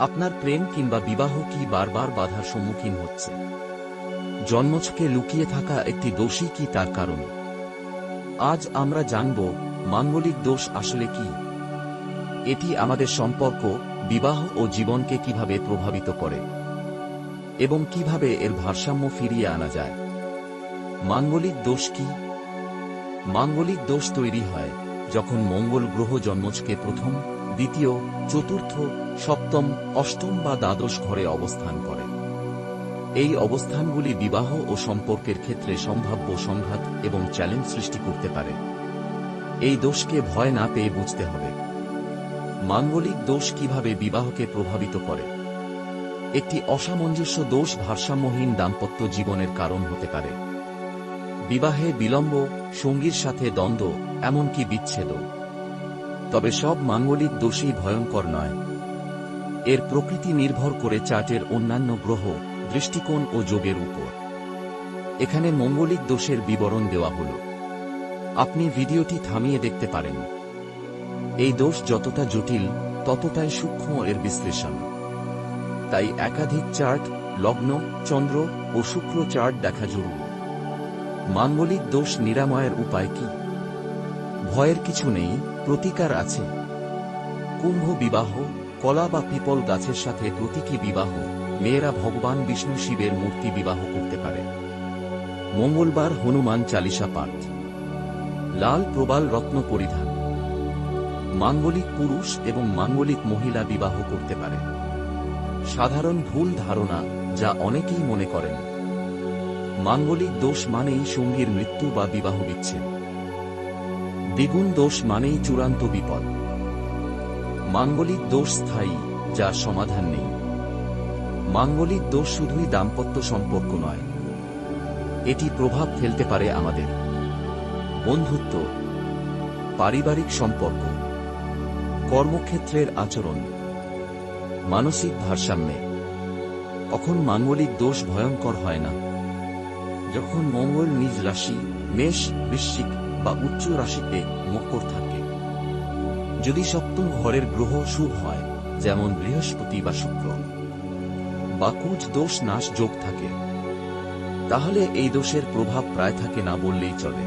আপনার প্রেম কিংবা বিবাহ কি বারবার বাধার সম্মুখীন হচ্ছে? জন্মছকে লুকিয়ে থাকা একটি দোষী কি তার কারণ? আজ আমরা জানব, মাঙ্গলিক দোষ আসলে কি? এটি আমাদের সম্পর্ক, বিবাহ ও জীবনকে কীভাবে প্রভাবিত করে? এবং কীভাবে এর ভারসাম্য ফিরিয়ে আনা যায়? মাঙ্গলিক দোষ কি? মাঙ্গলিক দোষ তৈরি হয় যখন মঙ্গল গ্রহ জন্মজকে প্রথম দ্বিতীয়, চতুর্থ, সপ্তম, অষ্টম বা দ্বাদশ ঘরে অবস্থান করে। এই অবস্থানগুলি বিবাহ ও সম্পর্কের ক্ষেত্রে সম্ভাব্য সংঘাত এবং চ্যালেঞ্জ সৃষ্টি করতে পারে। এই দোষকে ভয় না পেয়ে বুঝতে হবে। মাঙ্গলিক দোষ কীভাবে বিবাহকে প্রভাবিত করে? একটি অসামঞ্জস্য দোষ ভারসাম্যহীন দাম্পত্য জীবনের কারণ হতে পারে। বিবাহে বিলম্ব, সঙ্গীর সাথে দ্বন্দ্ব, এমনকি বিচ্ছেদ তবে সব মাঙ্গলিক দোষই ভয়ঙ্কর নয়। এর প্রকৃতি নির্ভর করে চার্টের অন্যান্য গ্রহ, দৃষ্টিকোণ ও যোগের উপর। এখানে মঙ্গলিক দোষের বিবরণ দেওয়া হল। আপনি ভিডিওটি থামিয়ে দেখতে পারেন। এই দোষ যতটা জটিল, ততটাই সূক্ষ্ম এর বিশ্লেষণ। তাই একাধিক চার্ট, লগ্ন, চন্দ্র ও শুক্র চার্ট দেখা জরুরি। মাঙ্গলিক দোষ নিরাময়ের উপায় কি? ভয়ের কিছু নেই, প্রতিকার আছে। কুম্ভ বিবাহ, কলা বা পিপল গাছের সাথে প্রতীকী বিবাহ, মেয়েরা ভগবান বিষ্ণু শিবের মূর্তি বিবাহ করতে পারে। মঙ্গলবার হনুমান চালিসা পাঠ। লাল প্রবাল রত্ন পরিধান। মাঙ্গলিক পুরুষ এবং মাঙ্গলিক মহিলা বিবাহ করতে পারে। সাধারণ ভুল ধারণা যা অনেকেই মনে করেন। মাঙ্গলিক দোষ মানেই সঙ্গীর মৃত্যু বা বিবাহ বিচ্ছেদ। দ্বিগুণ দোষ মানেই চূড়ান্ত বিপদ। মাঙ্গলিক দোষ স্থায়ী, যার সমাধান নেই। মাঙ্গলিক দোষ শুধুই দাম্পত্য সম্পর্ক নয়। এটি প্রভাব ফেলতে পারে আমাদের। বন্ধুত্ব, পারিবারিক সম্পর্ক, কর্মক্ষেত্রের আচরণ, মানসিক ভারসাম্যে। কখন মাঙ্গলিক দোষ ভয়ঙ্কর হয় না। যখন মঙ্গল নিজ রাশি, মেষ, বৃশ্চিক বা উচ্চ রাশিতে মকর থাকে। যদি সপ্তম ঘরের গ্রহ শুভ হয়, যেমন বৃহস্পতি বা শুক্র, বা কুচ দোষ নাশ যোগ থাকে, তাহলে এই দোষের প্রভাব প্রায় থাকে না বললেই চলে।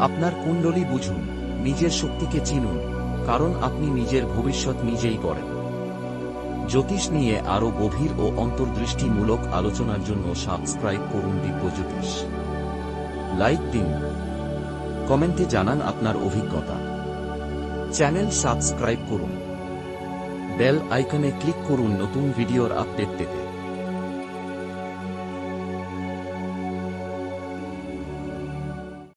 আপনার কুণ্ডলী বুঝুন, নিজের শক্তিকে চিনুন, কারণ আপনি নিজের ভবিষ্যৎ নিজেই করেন। জ্যোতিষ নিয়ে আরও গভীর ও অন্তর্দৃষ্টিমূলক আলোচনার জন্য সাবস্ক্রাইব করুন দিব্য জ্যোতিষ লাইক দিন। কমেন্টে জানান আপনার অভিজ্ঞতা। চ্যানেল সাবস্ক্রাইব করুন। বেল আইকনে ক্লিক করুন নতুন ভিডিওর আপডেট পেতে।